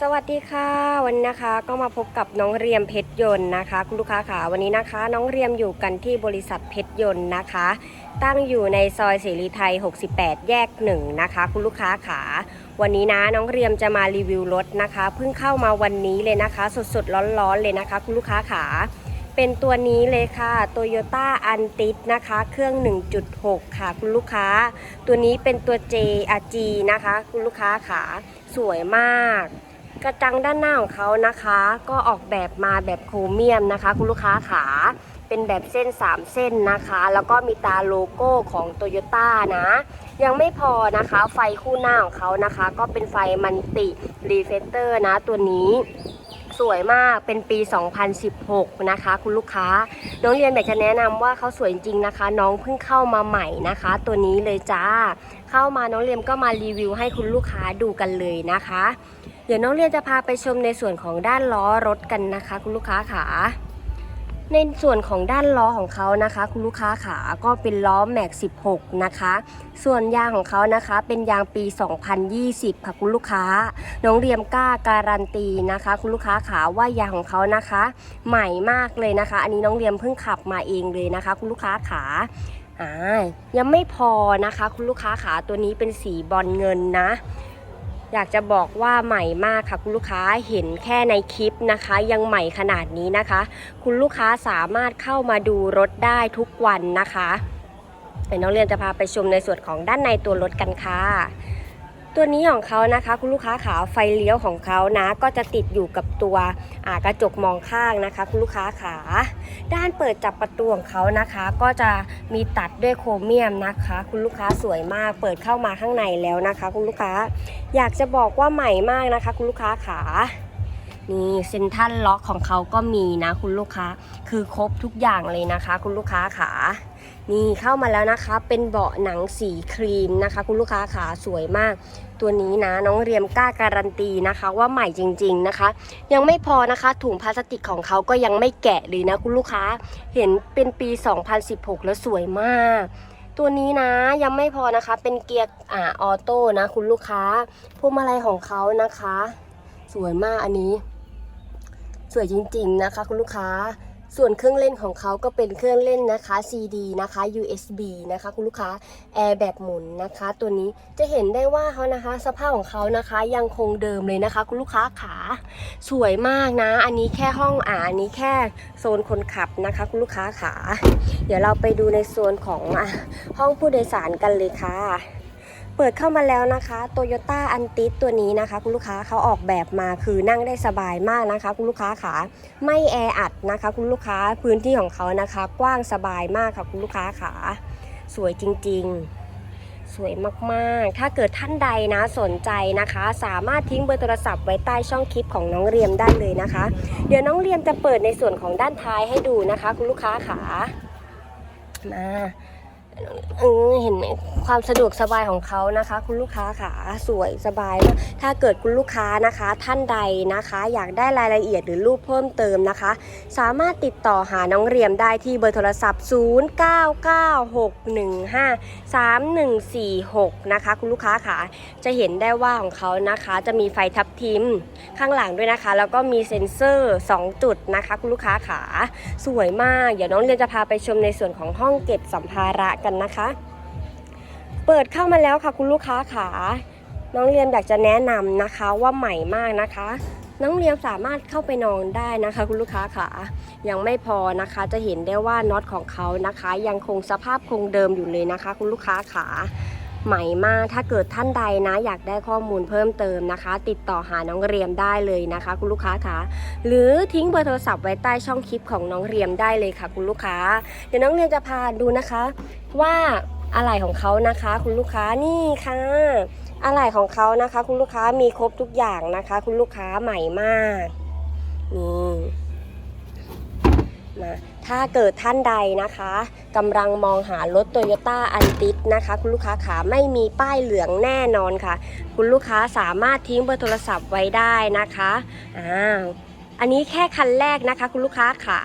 สวัสดีค่ะ วันนี้นะคะก็มาพบกับน้องเรียมเพชรยนต์นะคะ คุณลูกค้าค่ะวันนี้นะคะ น้องเรียมอยู่กันที่บริษัทเพชรยนต์นะคะ ตั้งอยู่ในซอยเสรีไทย 68 แยกหนึ่งนะคะ คุณลูกค้าค่ะวันนี้นะน้องเรียมจะมารีวิวรถนะคะเพิ่งเข้ามาวันนี้เลยนะคะ สดๆร้อนๆเลยนะคะ คุณลูกค้าค่ะเป็นตัวนี้เลยค่ะ Toyota a n t i s นะคะ เครื่อง 1.6 ค่ะ คุณลูกค้า ตัวนี้เป็นตัว JRG นะคะ คุณลูกค้าค่ะสวยมาก กระจังด้านหน้าของเขานะคะ ก็ออกแบบมาแบบโครเมียมนะคะ คุณลูกค้าขาเป็นแบบเส้น 3 เส้นนะคะ แล้วก็มีตาโลโก้ของโตโยต้านะ ยังไม่พอนะคะ ไฟคู่หน้าของเขานะคะ ก็เป็นไฟมันติรีเฟเตอร์นะตัวนี้สวยมากเป็นปี 2016 นะคะ คุณลูกค้า น้องเรียนอยากจะแนะนำว่าเขาสวยจริงนะคะ น้องเพิ่งเข้ามาใหม่นะคะ ตัวนี้เลยจ้า เข้ามาน้องเรียมก็มารีวิวให้คุณลูกค้าดูกันเลยนะคะ เดี๋ยวน้องเรียนจะพาไปชมในส่วนของด้านล้อรถกันนะคะ คุณลูกค้าขาในส่วนของด้านล้อของเขานะคะ คุณลูกค้าขาก็เป็นล้อแม็ก 16 นะคะ ส่วนยางของเขานะคะเป็นยางปี 2020 ค่ะคุณลูกค้า น้องเรียมกล้าการันตีนะคะ คุณลูกค้าขาว่ายางของเขานะคะ ใหม่มากเลยนะคะ อันนี้น้องเรียมเพิ่งขับมาเองเลยนะคะ คุณลูกค้าขาอ่ายังไม่พอนะคะ คุณลูกค้าขาตัวนี้เป็นสีบอลเงินนะ อยากจะบอกว่าใหม่มากค่ะ คุณลูกค้าเห็นแค่ในคลิปนะคะ ยังใหม่ขนาดนี้นะคะ คุณลูกค้าสามารถเข้ามาดูรถได้ทุกวันนะคะเดี๋ยวน้องเรียนจะพาไปชมในส่วนของด้านในตัวรถกันค่ะ ตัวนี้ของเขานะคะคุณลูกค้าขาไฟเลี้ยวของเขานะก็จะติดอยู่กับตัวกระจกมองข้างนะคะ คุณลูกค้าขาด้านเปิดจับประตูของเขานะคะ ก็จะมีตัดด้วยโครเมียมนะคะ คุณลูกค้าสวยมาก เปิดเข้ามาข้างในแล้วนะคะ คุณลูกค้าอยากจะบอกว่าใหม่มากนะคะ คุณลูกค้าขา นี่เซ็นทรัลล็อกของเขาก็มีนะคุณลูกค้า คือครบทุกอย่างเลยนะคะ คุณลูกค้าขานี่เข้ามาแล้วนะคะ เป็นเบาะหนังสีครีมนะคะ คุณลูกค้าขาสวยมาก ตัวนี้นะน้องเรียมกล้าการันตีนะคะ ว่าใหม่จริง ๆนะคะ ยังไม่พอนะคะ ถุงพลาสติกของเขาก็ยังไม่แกะเลยนะคุณลูกค้า เห็นเป็นปี 2016 แล้วสวยมากตัวนี้นะยังไม่พอนะคะเป็นเกียร์อ่าออโต้นะคุณลูกค้าพวงมาลัยของเขานะคะ สวยมากอันนี้ สวยจริงๆนะคะคุณลูกค้า ส่วนเครื่องเล่นของเขาก็เป็นเครื่องเล่นนะคะ CD นะคะ USB นะคะคุณลูกค้าแอร์แบบหมุนนะคะ ตัวนี้จะเห็นได้ว่าเขานะคะ สภาพของเขานะคะยังคงเดิมเลยนะคะ คุณลูกค้าขาสวยมากนะ อันนี้แค่ห้องอ่าอันนี้แค่โซนคนขับนะคะ คุณลูกค้าขาเดี๋ยวเราไปดูในโซนของอห้องผู้โดยสารกันเลยค่ะ เปิดเข้ามาแล้วนะคะ Toyota a n t i s ตัวนี้นะคะ คุณลูกค้าเขาออกแบบมาคือนั่งได้สบายมากนะคะ คุณลูกค้าขาไม่แออัดนะคะ คุณลูกค้าพื้นที่ของเขานะคะ กว้างสบายมากค่ะคุณลูกค้าขาสวยจริง ๆสวยมากๆ ถ้าเกิดท่านใดนะสนใจนะคะ สามารถทิ้งเบอร์โทรศัพท์ไว้ใต้ช่องคลิปของน้องเรียมได้เลยนะคะ เดี๋ยวน้องเรียมจะเปิดในส่วนของด้านท้ายให้ดูนะคะ คุณลูกค้าขามา เออเห็นไหมความสะดวกสบายของเขานะคะ คุณลูกค้าขาสวยสบายถ้าเกิดคุณลูกค้านะคะ ท่านใดนะคะ อยากได้รายละเอียดหรือรูปเพิ่มเติมนะคะ สามารถติดต่อหาน้องเรียมได้ที่เบอร์โทรศัพท์ 0996153146 นะคะ คุณลูกค้าค่ะจะเห็นได้ว่าของเขานะคะ จะมีไฟทับทิมข้างหลังด้วยนะคะ แล้วก็มีเซ็นเซอร์ 2 จุดนะคะ คุณลูกค้าขาสวยมาก เดี๋ยวน้องเรียนจะพาไปชมในส่วนของห้องเก็บสัมภาระกันนะคะ เปิดเข้ามาแล้วค่ะคุณลูกค้าขาน้องเรียมอยากจะแนะนำนะคะว่าใหม่มากนะคะ น้องเรียมสามารถเข้าไปนอนได้นะคะ คุณลูกค้าขายังไม่พอนะคะจะเห็นได้ว่าน็อตของเขานะคะ ยังคงสภาพคงเดิมอยู่เลยนะคะ คุณลูกค้าขา ใหม่มาก ถ้าเกิดท่านใดนะ อยากได้ข้อมูลเพิ่มเติมนะคะ ติดต่อหาน้องเรียมได้เลยนะคะ คุณลูกค้าขาหรือทิ้งเบอร์โทรศัพท์ไว้ใต้ช่องคลิปของน้องเรียมได้เลยค่ะ คุณลูกค้า เดี๋ยวน้องเรียมจะพาดูนะคะ ว่าอะไหล่ของเขานะคะ คุณลูกค้านี่ค่ะอะไหล่ของเขานะคะ คุณลูกค้ามีครบทุกอย่างนะคะ คุณลูกค้าใหม่มากนี่ มา ถ้าเกิดท่านใดนะคะกำลังมองหารถ Toyota a n t i s นะคะ คุณลูกค้าขาไม่มีป้ายเหลืองแน่นอนค่ะ คุณลูกค้าสามารถทิ้งเบอร์โทรศัพท์ไว้ได้นะคะอ้าวอันนี้แค่คันแรกนะคะ คุณลูกค้าขา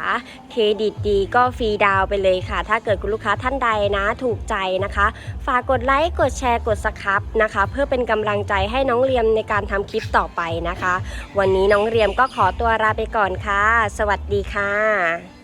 เครดิตดีก็ฟรีดาวไปเลยค่ะ ถ้าเกิดคุณลูกค้าท่านใดนะถูกใจนะคะ ฝากกดไลค์กดแชร์กดสครับนะคะ เพื่อเป็นกำลังใจให้น้องเรียมในการทำคลิปต่อไปนะคะ วันนี้น้องเรียมก็ขอตัวลาไปก่อนค่ะ สวัสดีค่ะ